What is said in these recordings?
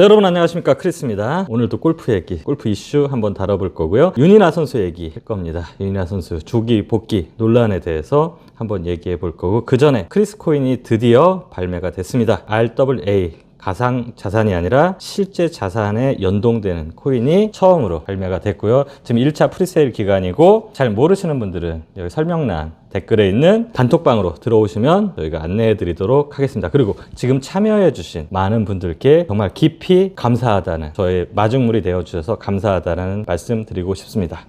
네, 여러분 안녕하십니까 크리스입니다. 오늘도 골프 얘기, 골프 이슈 한번 다뤄볼 거고요. 윤이나 선수 얘기 할 겁니다. 윤이나 선수 조기 복귀 논란에 대해서 한번 얘기해 볼 거고 그 전에 크리스 코인이 드디어 발매가 됐습니다. RAA 가상 자산이 아니라 실제 자산에 연동되는 코인이 처음으로 발매가 됐고요. 지금 1차 프리세일 기간이고 잘 모르시는 분들은 여기 설명란 댓글에 있는 단톡방으로 들어오시면 저희가 안내해 드리도록 하겠습니다. 그리고 지금 참여해 주신 많은 분들께 정말 깊이 감사하다는 저의 마중물이 되어 주셔서 감사하다는 말씀 드리고 싶습니다.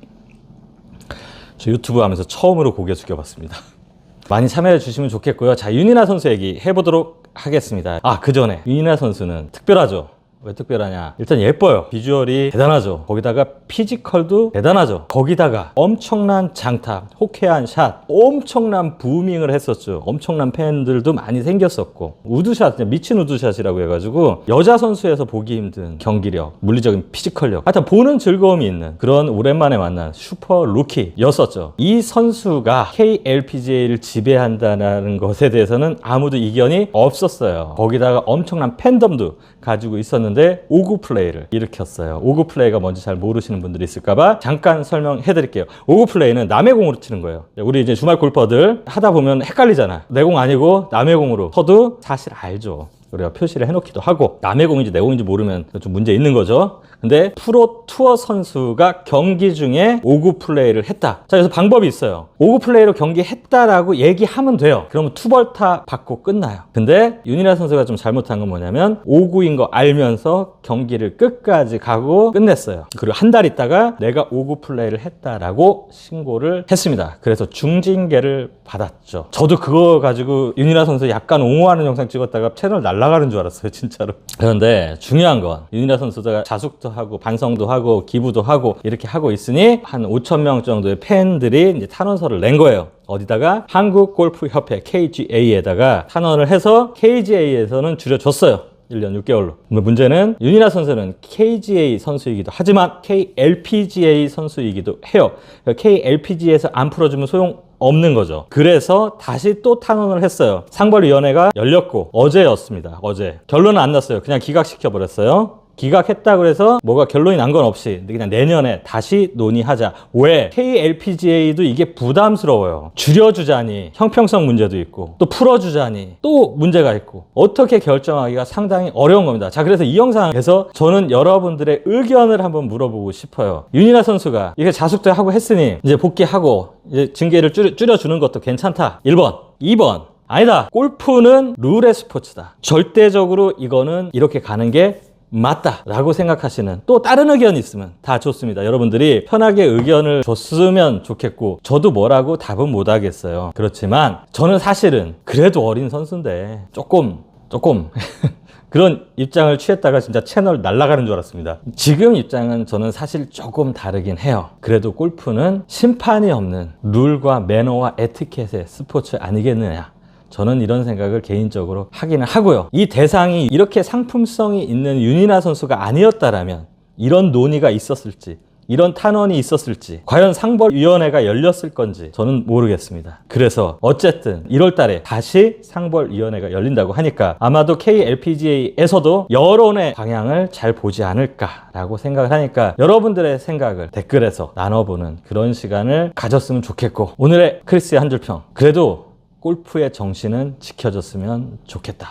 저 유튜브 하면서 처음으로 고개 숙여봤습니다. 많이 참여해 주시면 좋겠고요. 자, 윤이나 선수 얘기 해보도록 하겠습니다. 아, 그 전에 윤이나 선수는 특별하죠. 왜 특별하냐? 일단 예뻐요. 비주얼이 대단하죠. 거기다가 피지컬도 대단하죠. 거기다가 엄청난 장타, 호쾌한 샷, 엄청난 부밍을 했었죠. 엄청난 팬들도 많이 생겼었고 우드샷, 미친 우드샷이라고 해가지고 여자 선수에서 보기 힘든 경기력, 물리적인 피지컬력, 하여튼 보는 즐거움이 있는 그런 오랜만에 만난 슈퍼 루키였었죠. 이 선수가 KLPGA를 지배한다는 것에 대해서는 아무도 이견이 없었어요. 거기다가 엄청난 팬덤도 가지고 있었는데 오구 플레이를 일으켰어요. 오구 플레이가 뭔지 잘 모르시는 분들이 있을까봐 잠깐 설명해 드릴게요. 오구 플레이는 남의 공으로 치는 거예요. 우리 이제 주말 골퍼들 하다 보면 헷갈리잖아. 내 공 아니고 남의 공으로 쳐도 사실 알죠. 우리가 표시를 해놓기도 하고 남의 공인지 내 공인지 모르면 좀 문제 있는 거죠. 근데 프로 투어 선수가 경기 중에 오구 플레이를 했다. 자, 그래서 방법이 있어요. 오구 플레이로 경기했다라고 얘기하면 돼요. 그러면 투벌타 받고 끝나요. 근데 윤이라 선수가 좀 잘못한 건 뭐냐면 오구인 거 알면서 경기를 끝까지 가고 끝냈어요. 그리고 한 달 있다가 내가 오구 플레이를 했다라고 신고를 했습니다. 그래서 중징계를 받았죠. 저도 그거 가지고 윤이라 선수 약간 옹호하는 영상 찍었다가 채널 날 아가는 줄 알았어요, 진짜로. 그런데 중요한 건 윤이라 선수가 자숙도 하고 반성도 하고 기부도 하고 이렇게 하고 있으니 한 5천 명 정도의 팬들이 이제 탄원서를 낸 거예요. 어디다가 한국골프협회 KGA에다가 탄원을 해서 KGA에서는 줄여줬어요. 1년 6개월로. 근데 문제는 윤이나 선수는 KGA 선수이기도 하지만 KLPGA 선수이기도 해요. KLPGA에서 안 풀어주면 소용 없는 거죠. 그래서 다시 또 탄원을 했어요. 상벌위원회가 열렸고 어제였습니다. 어제 결론은 안 났어요. 그냥 기각시켜 버렸어요. 기각했다 그래서 뭐가 결론이 난 건 없이 그냥 내년에 다시 논의하자. 왜? KLPGA도 이게 부담스러워요. 줄여주자니 형평성 문제도 있고 또 풀어주자니 또 문제가 있고 어떻게 결정하기가 상당히 어려운 겁니다. 자 그래서 이 영상에서 저는 여러분들의 의견을 한번 물어보고 싶어요. 윤이나 선수가 이게 자숙도 하고 했으니 이제 복귀하고 이제 징계를 줄여, 줄여주는 것도 괜찮다. 1번. 2번. 아니다. 골프는 룰의 스포츠다. 절대적으로 이거는 이렇게 가는 게 맞다라고 생각하시는 또 다른 의견이 있으면 다 좋습니다. 여러분들이 편하게 의견을 줬으면 좋겠고 저도 뭐라고 답은 못 하겠어요. 그렇지만 저는 사실은 그래도 어린 선수인데 조금 조금 그런 입장을 취했다가 진짜 채널 날아가는 줄 알았습니다. 지금 입장은 저는 사실 조금 다르긴 해요. 그래도 골프는 심판이 없는 룰과 매너와 에티켓의 스포츠 아니겠느냐. 저는 이런 생각을 개인적으로 하기는 하고요. 이 대상이 이렇게 상품성이 있는 윤이나 선수가 아니었다라면 이런 논의가 있었을지 이런 탄원이 있었을지 과연 상벌위원회가 열렸을 건지 저는 모르겠습니다. 그래서 어쨌든 1월 달에 다시 상벌위원회가 열린다고 하니까 아마도 KLPGA에서도 여론의 방향을 잘 보지 않을까라고 생각을 하니까 여러분들의 생각을 댓글에서 나눠보는 그런 시간을 가졌으면 좋겠고 오늘의 크리스의 한 줄 평 그래도 골프의 정신은 지켜졌으면 좋겠다.